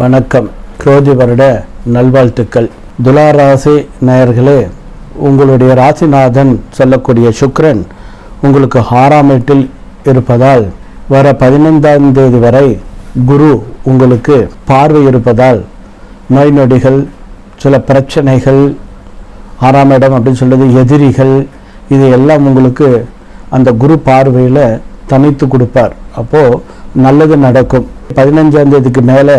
வணக்கம். குரோதி வருட நல்வாழ்த்துக்கள். துலாராசி நேயர்களே உங்களுடைய ராசிநாதன் சொல்லக்கூடிய சுக்ரன் உங்களுக்கு ஆறாம் இருப்பதால் வர பதினைந்தாம் தேதி வரை குரு உங்களுக்கு பார்வை இருப்பதால் நோய் நொடிகள் சில பிரச்சனைகள் ஆறாம் இடம் அப்படின்னு சொல்லுறது எதிரிகள் இது எல்லாம் உங்களுக்கு அந்த குரு பார்வையில் தனித்து கொடுப்பார். அப்போது நல்லது நடக்கும். பதினஞ்சாம் தேதிக்கு மேலே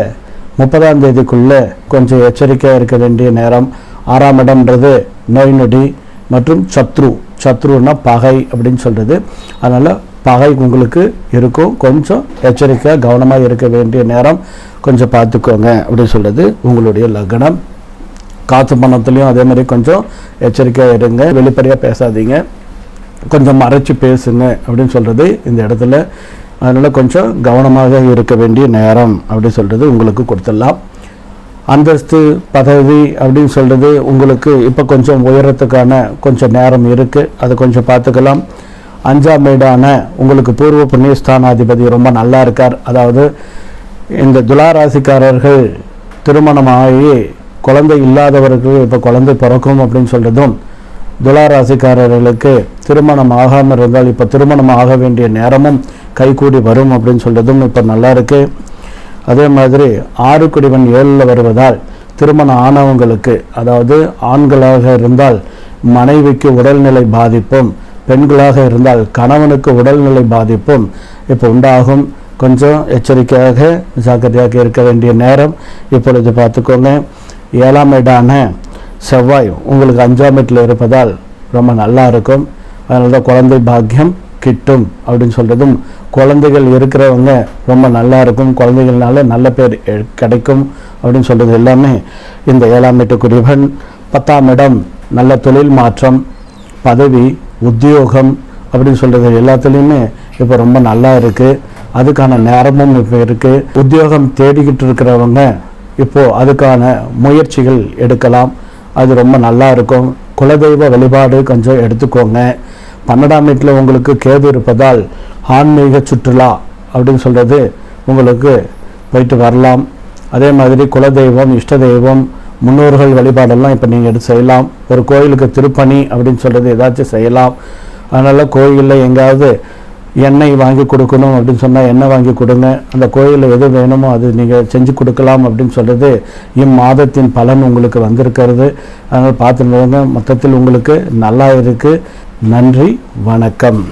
முப்பதாம் தேதிக்குள்ளே கொஞ்சம் எச்சரிக்கையாக இருக்க வேண்டிய நேரம். ஆறாம் இடம்ன்றது நோய் நொடி மற்றும் சத்ரு. சத்ருன்னா பகை அப்படின்னு சொல்கிறது அதனால் பகை உங்களுக்கு இருக்கும். கொஞ்சம் எச்சரிக்கையாக கவனமாக இருக்க வேண்டிய நேரம். கொஞ்சம் பார்த்துக்கோங்க அப்படின்னு சொல்கிறது உங்களுடைய லக்னம். காசு பணத்துலேயும் அதே மாதிரி கொஞ்சம் எச்சரிக்கையாக இருங்க. வெளிப்படையாக பேசாதீங்க. கொஞ்சம் மறைச்சு பேசுங்க அப்படின்னு சொல்கிறது இந்த இடத்துல. அதனால் கொஞ்சம் கவனமாக இருக்க வேண்டிய நேரம் அப்படி சொல்கிறது உங்களுக்கு கொடுத்துடலாம். அந்தஸ்து பதவி அப்படின்னு சொல்கிறது உங்களுக்கு இப்போ கொஞ்சம் உயரத்துக்கான கொஞ்சம் நேரம் இருக்குது அது கொஞ்சம் பார்த்துக்கலாம். அஞ்சாம் வீடான உங்களுக்கு பூர்வ புண்ணியஸ்தானாதிபதி ரொம்ப நல்லா இருக்கார். அதாவது இந்த துளாராசிக்காரர்கள் திருமணமாகி குழந்தை இல்லாதவர்கள் இப்போ குழந்தை பிறக்கும் அப்படின்னு சொல்கிறதும் துளாராசிக்காரர்களுக்கு திருமணம் ஆகாமல் இருந்தால் இப்போ திருமணம் ஆக வேண்டிய நேரமும் கைகூடி வரும் அப்படின்னு சொல்கிறதும் இப்போ நல்லா இருக்குது அதே மாதிரி ஆறு குடிவன் ஏழில் வருவதால் திருமணம் ஆனவங்களுக்கு அதாவது ஆண்களாக இருந்தால் மனைவிக்கு உடல்நிலை பாதிப்பும் பெண்களாக இருந்தால் கணவனுக்கு உடல்நிலை பாதிப்பும் இப்போ உண்டாகும். கொஞ்சம் எச்சரிக்கையாக ஜாக்கிரதையாக இருக்க வேண்டிய நேரம். இப்பொழுது பார்த்துக்கோங்க. ஏழாம் இடான செவ்வாய் உங்களுக்கு அஞ்சாம் வீட்டில் இருப்பதால் ரொம்ப நல்லா இருக்கும். அதனால தான் குழந்தை பாக்கியம் கிட்டும் அப்படின்னு சொல்கிறதும் குழந்தைகள் இருக்கிறவங்க ரொம்ப நல்லா இருக்கும். குழந்தைகள்னால நல்ல பேர் எ- கிடைக்கும் அப்படின்னு சொல்கிறது எல்லாமே இந்த ஏழாம் வீட்டுக்குரியவன் பத்தாம் இடம் நல்ல தொழில் மாற்றம் பதவி உத்தியோகம் அப்படின்னு சொல்கிறது எல்லாத்துலேயுமே இப்போ ரொம்ப நல்லா இருக்குது அதுக்கான நேரமும் இப்போ இருக்குது உத்தியோகம் தேடிக்கிட்டு இருக்கிறவங்க இப்போது அதுக்கான முயற்சிகள் எடுக்கலாம். அது ரொம்ப நல்லா இருக்கும். குலதெய்வ வழிபாடு கொஞ்சம் எடுத்துக்கோங்க. பன்னெண்டாம் வீட்டில் உங்களுக்கு கேது இருப்பதால் ஆன்மீக சுற்றுலா அப்படின்னு சொல்கிறது உங்களுக்கு போயிட்டு வரலாம். அதே மாதிரி குலதெய்வம் இஷ்ட தெய்வம் முன்னோர்கள் வழிபாடெல்லாம் இப்போ நீங்கள் எடுத்து செய்யலாம். ஒரு கோயிலுக்கு திருப்பணி அப்படின்னு சொல்கிறது ஏதாச்சும் செய்யலாம். அதனால் கோயிலில் எங்கேயாவது எண்ணெய் வாங்கி கொடுக்கணும் அப்படின்னு சொன்னால் எண்ணெய் வாங்கி கொடுங்க. அந்த கோயிலில் எது வேணுமோ அது நீங்கள் செஞ்சு கொடுக்கலாம் அப்படின்னு சொல்கிறது இம்மாதத்தின் பலன் உங்களுக்கு வந்திருக்கிறது. அதனால் பார்த்துருந்தவங்க மொத்தத்தில் உங்களுக்கு நல்லா இருக்குது நன்றி வணக்கம்.